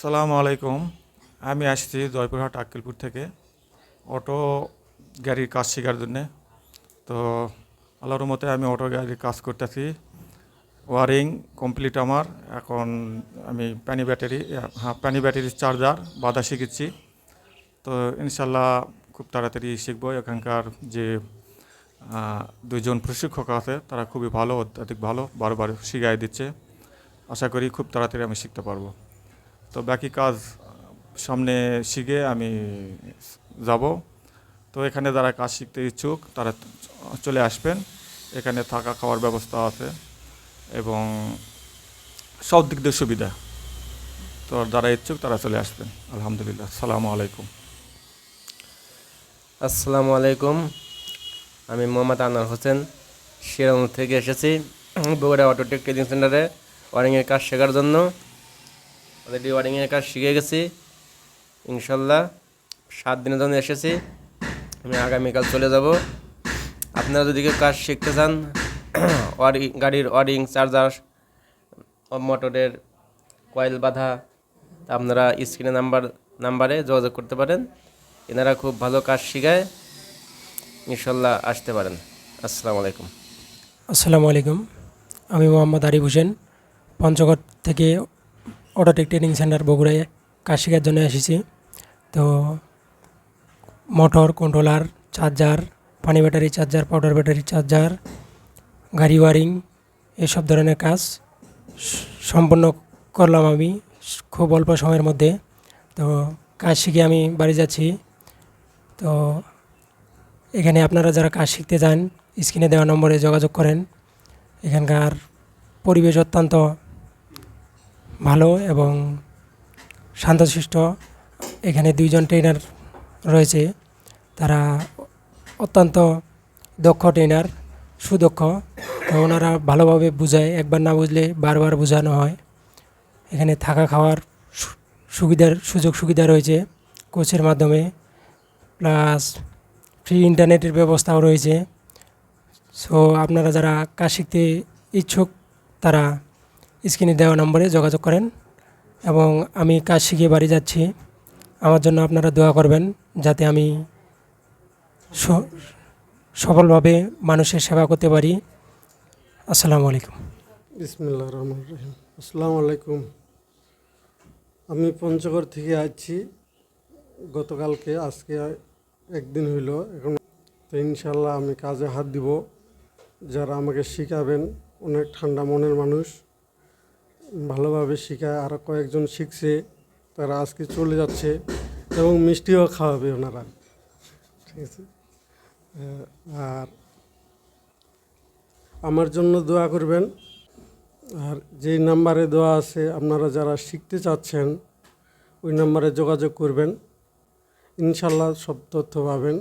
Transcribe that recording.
সালাম আলাইকুম। আমি আসছি জয়পুরহাট আক্কেলপুর থেকে। অটো গাড়ির কাজ শেখার জন্যে। তো আল্লাহর মতে আমি অটো গাড়ির কাজ করতেছি। ওয়ারিং কমপ্লিট আমার। এখন আমি প্যানি ব্যাটারি হ্যাঁ প্যানি ব্যাটারির চার্জার, বাধা শিখেছি। তো ইনশাল্লাহ খুব তাড়াতাড়ি শিখব। এখানকার যে দুজন প্রশিক্ষক আছে, তারা খুবই ভালো, অত্যাধিক ভালো, বারবার শিখাই দিচ্ছে। আশা করি খুব তাড়াতাড়ি আমি শিখতে পারব। তো বাকি কাজ সামনে শিখে আমি যাব। তো এখানে যারা কাজ শিখতে ইচ্ছুক, তারা চলে আসবেন। এখানে থাকা খাওয়ার ব্যবস্থা আছে এবং সব দিক দিয়ে সুবিধা। তো যারা ইচ্ছুক, তারা চলে আসবেন। আলহামদুলিল্লাহ। সালামু আলাইকুম। আসসালামু আলাইকুম। আমি মোহাম্মদ আনোয়ার হোসেন। শিরাউন থেকে এসেছি। বগুড়া অটোটেক ট্রেনিং সেন্টারে। ওয়ারিংয়ের কাজ শেখার জন্য। অলরেডি ওয়ারিংয়ের কাজ শিখে গেছি। ইনশাল্লাহ সাত দিনের জন্য এসেছি। আমি আগামীকাল চলে যাব। আপনারা যদি কেউ কাজ শিখতে চান, ওয়ারিং, গাড়ির ওয়ারিং, চার্জার মোটরের কয়েল বাঁধা আপনারা স্ক্রিনে নাম্বার, নাম্বারে যোগাযোগ করতে পারেন। এনারা খুব ভালো কাজ শেখায়। ইনশাল্লাহ আসতে পারেন। আসসালামু আলাইকুম। আসসালামু আলাইকুম। আমি মোহাম্মদ আরিফ হোসেন, পঞ্চগড় থেকে অটোটেক ট্রেনিং সেন্টার বগুড়ায় কাজ শেখার জন্য এসেছি। তো মোটর কন্ট্রোলার চার্জার পানি battery charger powder battery charger গাড়ি ওয়ারিং এসব ধরনের কাজ সম্পন্ন করলাম আমি খুব অল্প সময়ের মধ্যে। তো কাজ শিখে আমি বাড়ি যাচ্ছি। তো এখানে আপনারা যারা কাজ শিখতে চান স্ক্রিনে দেওয়া নম্বরে যোগাযোগ করেন। এখানকার পরিবেশ অত্যন্ত ভালো এবং শান্তশিষ্ট। এখানে দুইজন ট্রেনার রয়েছে। তারা অত্যন্ত দক্ষ ট্রেনার সুদক্ষ। তো ওনারা ভালোভাবে বুঝায়, একবার না বুঝলে বারবার বোঝানো হয়। এখানে থাকা খাওয়ার সুবিধার, সুযোগ সুবিধা রয়েছে কোচের মাধ্যমে। প্লাস ফ্রি ইন্টারনেটের ব্যবস্থাও রয়েছে। সো আপনারা যারা কাজ শিখতে ইচ্ছুক, তারা স্ক্রিনে দেওয়া নম্বরে যোগাযোগ করেন এবং আমি কাজ শিখে বাড়ি যাচ্ছি। আমার জন্য আপনারা দোয়া করবেন যাতে আমি সফলভাবে মানুষের সেবা করতে পারি। আসসালামু আলাইকুম। বিসমিল্লা রহমান রহিম। আসসালামু আলাইকুম। আমি পঞ্চগড় থেকে আসছি গতকালকে, আজকে একদিন হইল। এখন তো ইনশাল্লাহ আমি কাজে হাত দিব। যারা আমাকে শিখাবেন, অনেক ঠান্ডা মনের মানুষ। ভালোভাবে শিখায় আরও কয়েকজন শিখছে, তারা আজকে চলে যাচ্ছে এবং মিষ্টিও খাওয়াবে ওনারা। ঠিক আছে? আর আমার জন্য দোয়া করবেন। আর যেই নাম্বারে দেওয়া আছে, আপনারা যারা শিখতে চাচ্ছেন, ওই নাম্বারে যোগাযোগ করবেন। ইনশাল্লাহ সব তথ্য পাবেন।